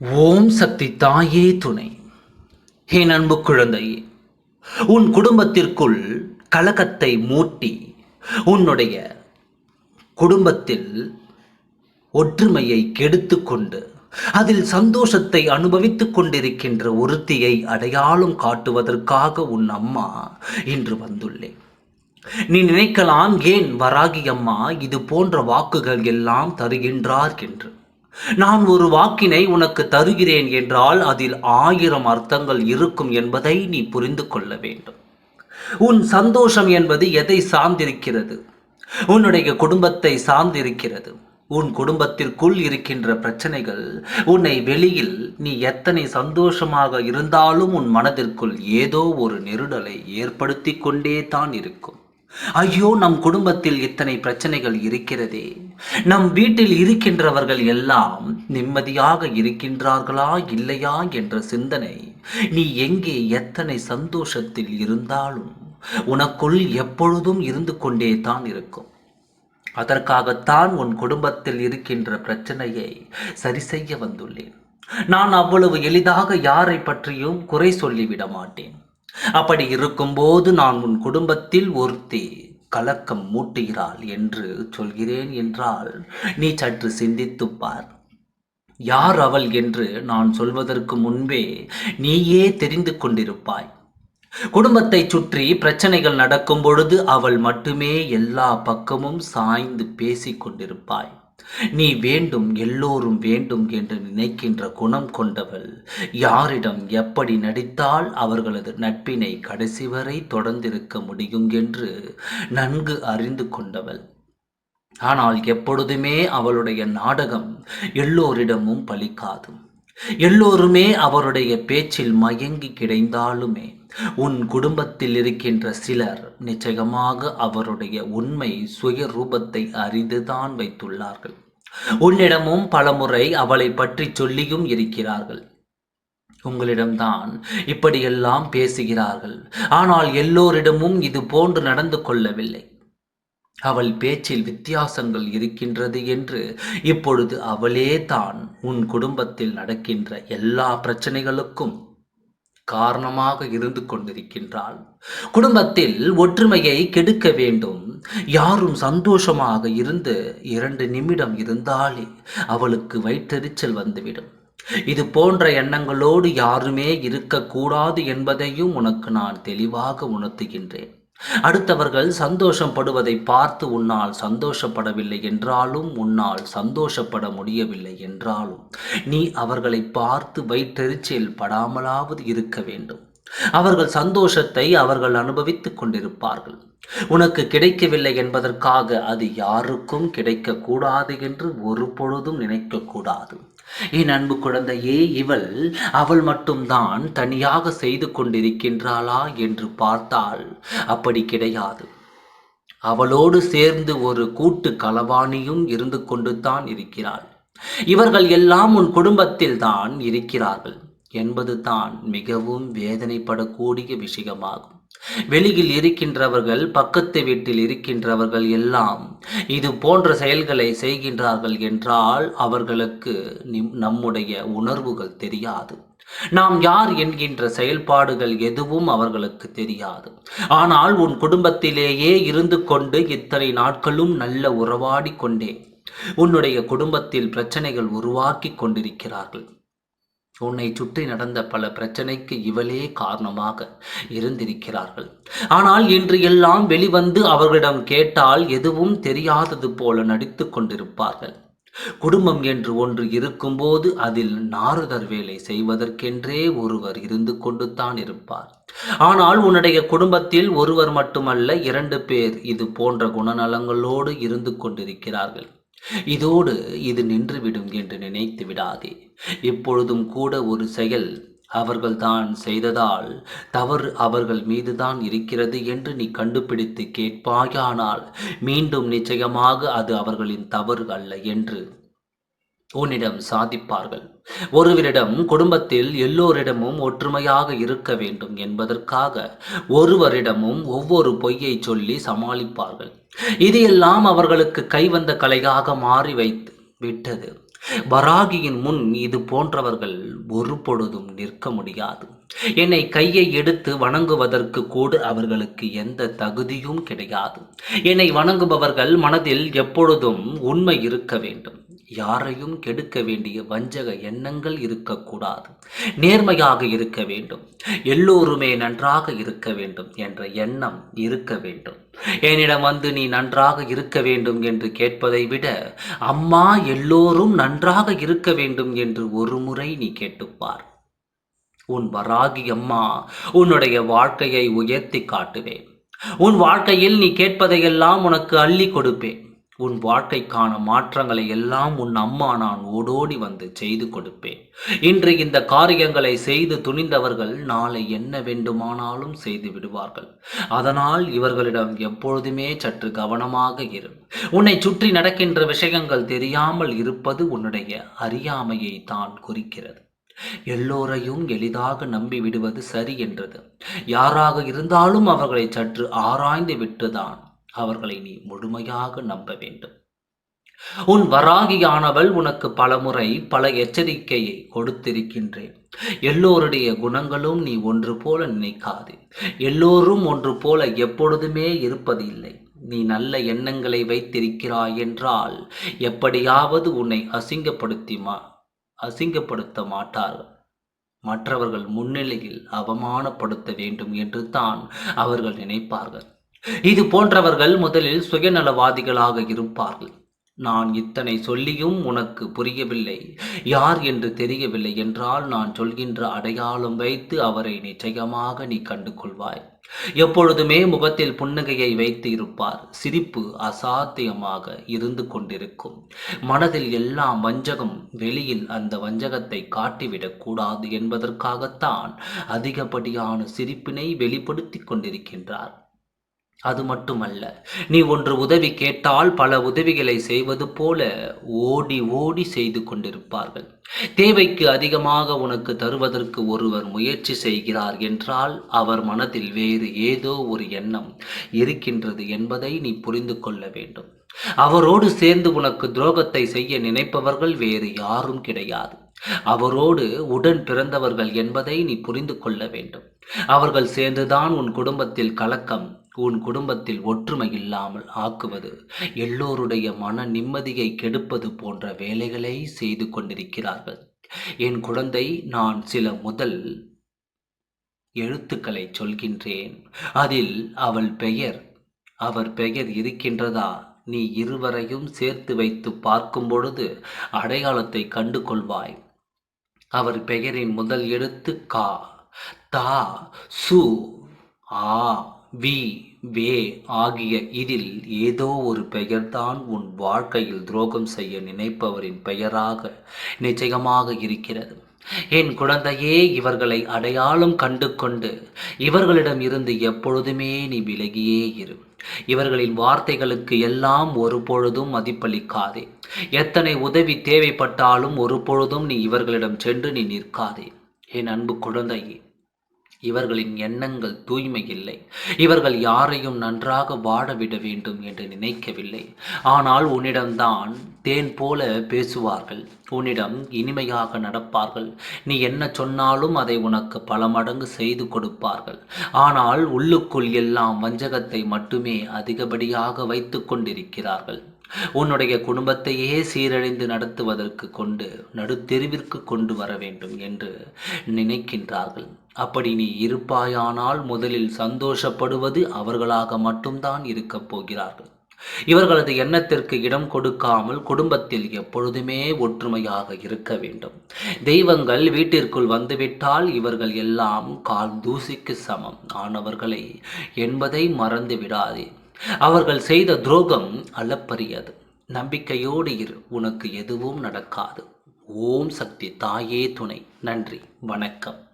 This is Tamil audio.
ஓம் சக்தி தாயே துணை. என் அன்பு குழந்தையே உன் குடும்பத்திற்குள் கலகத்தை மூட்டி உன்னுடைய குடும்பத்தில் ஒற்றுமையை கெடுத்து கொண்டு அதில் சந்தோஷத்தை அனுபவித்துக் கொண்டிருக்கின்ற ஒருத்தியை அடையாளம் காட்டுவதற்காக உன் அம்மா இன்று வந்துள்ளேன் நீ நினைக்கலாம் ஏன் வராகி அம்மா இது போன்ற வாக்குகள் எல்லாம் தருகின்றார் என்று. நான் ஒரு வாக்கினை உனக்கு தருகிறேன் என்றால் அதில் ஆயிரம் அர்த்தங்கள் இருக்கும் என்பதை நீ புரிந்து கொள்ள வேண்டும். உன் சந்தோஷம் என்பது எதை சார்ந்திருக்கிறது? உன்னுடைய குடும்பத்தை சார்ந்திருக்கிறது. உன் குடும்பத்திற்குள் இருக்கின்ற பிரச்சனைகள் உன்னை வெளியில் நீ எத்தனை சந்தோஷமாக இருந்தாலும் உன் மனதிற்குள் ஏதோ ஒரு நெருடலை ஏற்படுத்தி கொண்டே தான் இருக்கும். ஐயோ நம் குடும்பத்தில் இத்தனை பிரச்சனைகள் இருக்கிறதே. நம் வீட்டில் இருக்கின்றவர்கள் எல்லாம் நிம்மதியாக இருக்கின்றார்களா இல்லையா என்ற சிந்தனை. நீ எங்கே எத்தனை சந்தோஷத்தில் இருந்தாலும் உனக்குள் எப்பொழுதும் இருந்து கொண்டே தான் இருக்கும். அதற்காகத்தான் உன் குடும்பத்தில் இருக்கின்ற பிரச்சனையை சரி செய்ய வந்துள்ளேன். நான் அவ்வளவு எளிதாக யாரை பற்றியும் குறை சொல்லிவிட மாட்டேன். அப்படி இருக்கும்போது நான் உன் குடும்பத்தில் ஒருத்தி கலக்கம் மூட்டுகிறாள் என்று சொல்கிறேன் என்றால் நீ சற்று சிந்தித்துப்பார் யார் அவள் என்று நான் சொல்வதற்கு முன்பே நீயே தெரிந்து கொண்டிருப்பாய். குடும்பத்தை சுற்றி பிரச்சனைகள் நடக்கும் பொழுது அவள் மட்டுமே எல்லா பக்கமும் சாய்ந்து பேசிக் கொண்டிருப்பாய். நீ வேண்டும் எல்லோரும் வேண்டும் என்று நினைக்கின்ற குணம் கொண்டவள். யாரிடம் எப்படி நடித்தால் அவர்களது நட்பினை கடைசி வரை தொடர்ந்திருக்க முடியும் என்று நன்கு அறிந்து கொண்டவள். ஆனால் எப்பொழுதுமே அவளுடைய நாடகம் எல்லோரிடமும் பலிக்காது. எல்லோருமே அவருடைய பேச்சில் மயங்கி கிடைந்தாலுமே உன் குடும்பத்தில் இருக்கின்ற சிலர் நிச்சயமாக அவருடைய உண்மை சுய ரூபத்தை அறிந்துதான் வைத்துள்ளார்கள். உன்னிடமும் பலமுறை அவளை பற்றி சொல்லியும் இருக்கிறார்கள். உங்களிடம்தான் இப்படியெல்லாம் பேசுகிறார்கள். ஆனால் எல்லோரிடமும் இது போன்று நடந்து கொள்ளவில்லை. அவள் பேச்சில் வித்தியாசங்கள் இருக்கின்றது என்று இப்பொழுது அவளே தான் உன் குடும்பத்தில் நடக்கின்ற எல்லா பிரச்சனைகளுக்கும் காரணமாக இருந்து கொண்டிருக்கின்றாள். குடும்பத்தில் ஒற்றுமையை கெடுக்க வேண்டும். யாரும் சந்தோஷமாக இருந்து இரண்டு நிமிடம் இருந்தாலே அவளுக்கு வயிற்றெரிச்சல் வந்துவிடும். இது போன்ற எண்ணங்களோடு யாருமே இருக்கக்கூடாது என்பதையும் உனக்கு நான் தெளிவாக உணர்த்துகின்றேன். அடுத்தவர்கள் சந்தோஷம் படுவதை பார்த்து உன்னால் சந்தோஷப்படவில்லை என்றாலும் உன்னால் சந்தோஷப்பட முடியவில்லை என்றாலும் நீ அவர்களை பார்த்து வயிற்றெரிச்சல் படாமலாவது இருக்க வேண்டும். அவர்கள் சந்தோஷத்தை அவர்கள் அனுபவித்துக் கொண்டிருப்பார்கள். உனக்கு கிடைக்கவில்லை என்பதற்காக அது யாருக்கும் கிடைக்கக்கூடாது என்று ஒரு பொழுதும் நினைக்கக்கூடாது. என் அன்பு குழந்தையே இவள் அவள் மட்டும்தான் தனியாக செய்து கொண்டிருக்கின்றாளா என்று பார்த்தால் அப்படி கிடையாது. அவளோடு சேர்ந்து ஒரு கூட்டு களவாணியும் இருந்து கொண்டு தான் இருக்கிறாள். இவர்கள் எல்லாம் உன் குடும்பத்தில் தான் இருக்கிறார்கள் என்பது தான் மிகவும் வேதனைப்படக்கூடிய விஷயமாகும். வெளியில் இருக்கின்றவர்கள் பக்கத்து வீட்டில் இருக்கின்றவர்கள் எல்லாம் இது போன்ற செயல்களை செய்கின்றார்கள் என்றால் அவர்களுக்கு நம்முடைய உணர்வுகள் தெரியாது. நாம் யார் என்கின்ற செயல்பாடுகள் எதுவும் அவர்களுக்கு தெரியாது. ஆனால் உன் குடும்பத்திலேயே இருந்து கொண்டு இத்தனை நாட்களும் நல்ல உறவாடி கொண்டே உன்னுடைய குடும்பத்தில் பிரச்சனைகள் உருவாக்கி கொண்டிருக்கிறார்கள். உன்னை சுற்றி நடந்த பல பிரச்சனைக்கு இவளே காரணமாக இருந்திருக்கிறார்கள். ஆனால் இன்று எல்லாம் வெளிவந்து அவர்களிடம் கேட்டால் எதுவும் தெரியாதது போல நடித்து கொண்டிருப்பார்கள். குடும்பம் என்று ஒன்று இருக்கும்போது அதில் நாரதர் வேலை செய்வதற்கென்றே ஒருவர் இருந்து கொண்டு தான் இருப்பார். ஆனால் உன்னுடைய குடும்பத்தில் ஒருவர் மட்டுமல்ல இரண்டு பேர் இது போன்ற குணநலங்களோடு இருந்து கொண்டிருக்கிறார்கள். இதோடு இது நின்றுவிடும் என்று நினைத்து விடாதே. இப்பொழுதும் கூட ஒரு செயல் அவர்கள் தான் செய்ததால் தவறு அவர்கள் மீதுதான் இருக்கிறது என்று நீ கண்டுபிடித்து கேட்பாயானால் மீண்டும் நிச்சயமாக அது அவர்களின் தவறு அல்ல என்று உன்னிடம் சாதிப்பார்கள். ஒருவரிடம் குடும்பத்தில் எல்லோரிடமும் ஒற்றுமையாக இருக்க வேண்டும் என்பதற்காக ஒருவரிடமும் ஒவ்வொரு பொய்யை சொல்லி சமாளிப்பார்கள். இது எல்லாம் அவர்களுக்கு கைவந்த கலையாக மாறி வைத்து விட்டது. வராகியின் முன் இது போன்றவர்கள் ஒரு பொழுதும் நிற்க முடியாது. என்னை கையை எடுத்து வணங்குவதற்கு கூட அவர்களுக்கு எந்த தகுதியும் கிடையாது. என்னை வணங்குபவர்கள் மனதில் எப்பொழுதும் உண்மை இருக்க வேண்டும். யாரையும் கெடுக்க வேண்டிய வஞ்சக எண்ணங்கள் இருக்கக்கூடாது. நேர்மையாக இருக்க வேண்டும். எல்லோருமே நன்றாக இருக்க வேண்டும் என்ற எண்ணம் இருக்க வேண்டும். என்னிடம் வந்து நீ நன்றாக இருக்க வேண்டும் என்று கேட்பதை விட அம்மா எல்லோரும் நன்றாக இருக்க வேண்டும் என்று ஒரு முறை நீ கேட்டுப்பார். உன் வராகி அம்மா உன்னுடைய வாழ்க்கையை உயர்த்தி காட்டுவேன். உன் வாழ்க்கையில் நீ கேட்பதையெல்லாம் உனக்கு அள்ளி கொடுப்பேன். உன் வாழ்க்கைக்கான மாற்றங்களை எல்லாம் உன் அம்மா நான் ஓடோடி வந்து செய்து கொடுப்பேன். இன்று இந்த காரியங்களை செய்து துணிந்தவர்கள் நாளை என்ன வேண்டுமானாலும் செய்து விடுவார்கள். அதனால் இவர்களிடம் எப்பொழுதுமே சற்று கவனமாக இரு. உன்னை சுற்றி நடக்கின்ற விஷயங்கள் தெரியாமல் இருப்பது உன்னுடைய அறியாமையை தான் குறிக்கிறது. எல்லோரையும் எளிதாக நம்பி விடுவது சரி என்றது. யாராக இருந்தாலும் அவர்களை சற்று ஆராய்ந்து விட்டுதான் அவர்களை நீ முழுமையாக நம்ப வேண்டும். உன் வராகியானவள் உனக்கு பலமுறை பல எச்சரிக்கையை கொடுத்திருக்கின்றேன். எல்லோருடைய குணங்களும் நீ ஒன்று போல நினைக்காது. எல்லோரும் ஒன்று போல எப்பொழுதுமே இருப்பதில்லை. நீ நல்ல எண்ணங்களை வைத்திருக்கிறாய் என்றால் எப்படியாவது உன்னை அசிங்கப்படுத்தி மா அசிங்கப்படுத்த மாட்டார்கள் மற்றவர்கள் முன்னிலையில் அவமானப்படுத்த வேண்டும் என்று தான் அவர்கள் நினைப்பார்கள். இது போன்றவர்கள் முதலில் சுயநலவாதிகளாக இருப்பார்கள். நான் இத்தனை சொல்லியும் உனக்கு புரியவில்லை. யார் என்று தெரியவில்லை என்றால் நான் சொல்கின்ற அடையாளம் வைத்து அவரை நிச்சயமாக நீ கண்டு கொள்வாய் எப்பொழுதுமே முகத்தில் புன்னகையை வைத்து இருப்பார். சிரிப்பு அசாத்தியமாக இருந்து கொண்டிருக்கும். மனதில் எல்லாம் வஞ்சகம் வெளியில் அந்த வஞ்சகத்தை காட்டிவிடக் கூடாது என்பதற்காகத்தான் அதிகப்படியான சிரிப்பினை வெளிப்படுத்தி கொண்டிருக்கின்றார். அது மட்டுமல்ல நீ ஒன்று உதவி கேட்டால் பல உதவிகளை செய்வது போல ஓடி ஓடி செய்து கொண்டிருப்பார்கள். தேவைக்கு அதிகமாக உனக்கு தருவதற்கு ஒருவர் முயற்சி செய்கிறார் என்றால் அவர் மனதில் வேறு ஏதோ ஒரு எண்ணம் இருக்கின்றது என்பதை நீ புரிந்து கொள்ள வேண்டும். அவரோடு சேர்ந்து உனக்கு துரோகத்தை செய்ய நினைப்பவர்கள் வேறு யாரும் கிடையாது. அவரோடு உடன் பிறந்தவர்கள் என்பதை நீ புரிந்து கொள்ள வேண்டும். அவர்கள் சேர்ந்துதான் உன் குடும்பத்தில் கலக்கம் உன் குடும்பத்தில் ஒற்றுமை இல்லாமல் ஆக்குவது எல்லோருடைய மன நிம்மதியை கெடுப்பது போன்ற வேலைகளை செய்து கொண்டிருக்கிறார்கள். என் குழந்தை நான் சில முதல் எழுத்துக்களை சொல்கின்றேன். அதில் அவள் பெயர் அவர் பெயர் இருக்கின்றதா நீ இருவரையும் சேர்த்து வைத்து பார்க்கும் பொழுது அடையாளத்தை கண்டு கொள்வாய் அவர் பெயரின் முதல் எழுத்து கா தா சு ஆ. வி வே ஆகிய இதில் ஏதோ ஒரு பெயர்தான் உன் வாழ்க்கையில் துரோகம் செய்ய நினைப்பவரின் பெயராக நிச்சயமாக இருக்கிறது. என் குழந்தையே இவர்களை அடையாளம் கண்டு கொண்டு இவர்களிடம் இருந்து எப்பொழுதுமே நீ விலகியே இரு. இவர்களின் வார்த்தைகளுக்கு எல்லாம் ஒரு பொழுதும் மதிப்பளிக்காதே. எத்தனை உதவி தேவைப்பட்டாலும் ஒரு பொழுதும் நீ இவர்களிடம் சென்று நீ நிற்காதே. என் அன்பு குழந்தையே இவர்களின் எண்ணங்கள் தூய்மை இல்லை இவர்கள் யாரையும் நன்றாக வாடவிட வேண்டும் என்று நினைக்கவில்லை. ஆனால் உன்னிடம்தான் தேன் போல பேசுவார்கள். உன்னிடம் இனிமையாக நடப்பார்கள். நீ என்ன சொன்னாலும் அதை உனக்கு பல மடங்கு செய்து கொடுப்பார்கள். ஆனால் உள்ளுக்குள் எல்லாம் வஞ்சகத்தை மட்டுமே அதிகப்படியாக வைத்து கொண்டிருக்கிறார்கள். உன்னுடைய குடும்பத்தையே சீரழிந்து நடத்துவதற்கு கொண்டு நடுத்தெருவிற்கு கொண்டு வர வேண்டும் என்று நினைக்கின்றார்கள். அப்படி நீ இருப்பாயானால் முதலில் சந்தோஷப்படுவது அவர்களாக மட்டும்தான் இருக்கப் போகிறார்கள். இவர்களது எண்ணத்திற்கு இடம் கொடுக்காமல் குடும்பத்தில் எப்பொழுதுமே ஒற்றுமையாக இருக்க வேண்டும். தெய்வங்கள் வீட்டிற்குள் வந்துவிட்டால் இவர்கள் எல்லாம் கால் தூசிக்கு சமம். ஆனவர்களை என்பதை மறந்து விடாதே. அவர்கள் செய்த துரோகம் அளப்பரியது. நம்பிக்கையோடு இரு உனக்கு எதுவும் நடக்காது. ஓம் சக்தி தாயே துணை. நன்றி வணக்கம்.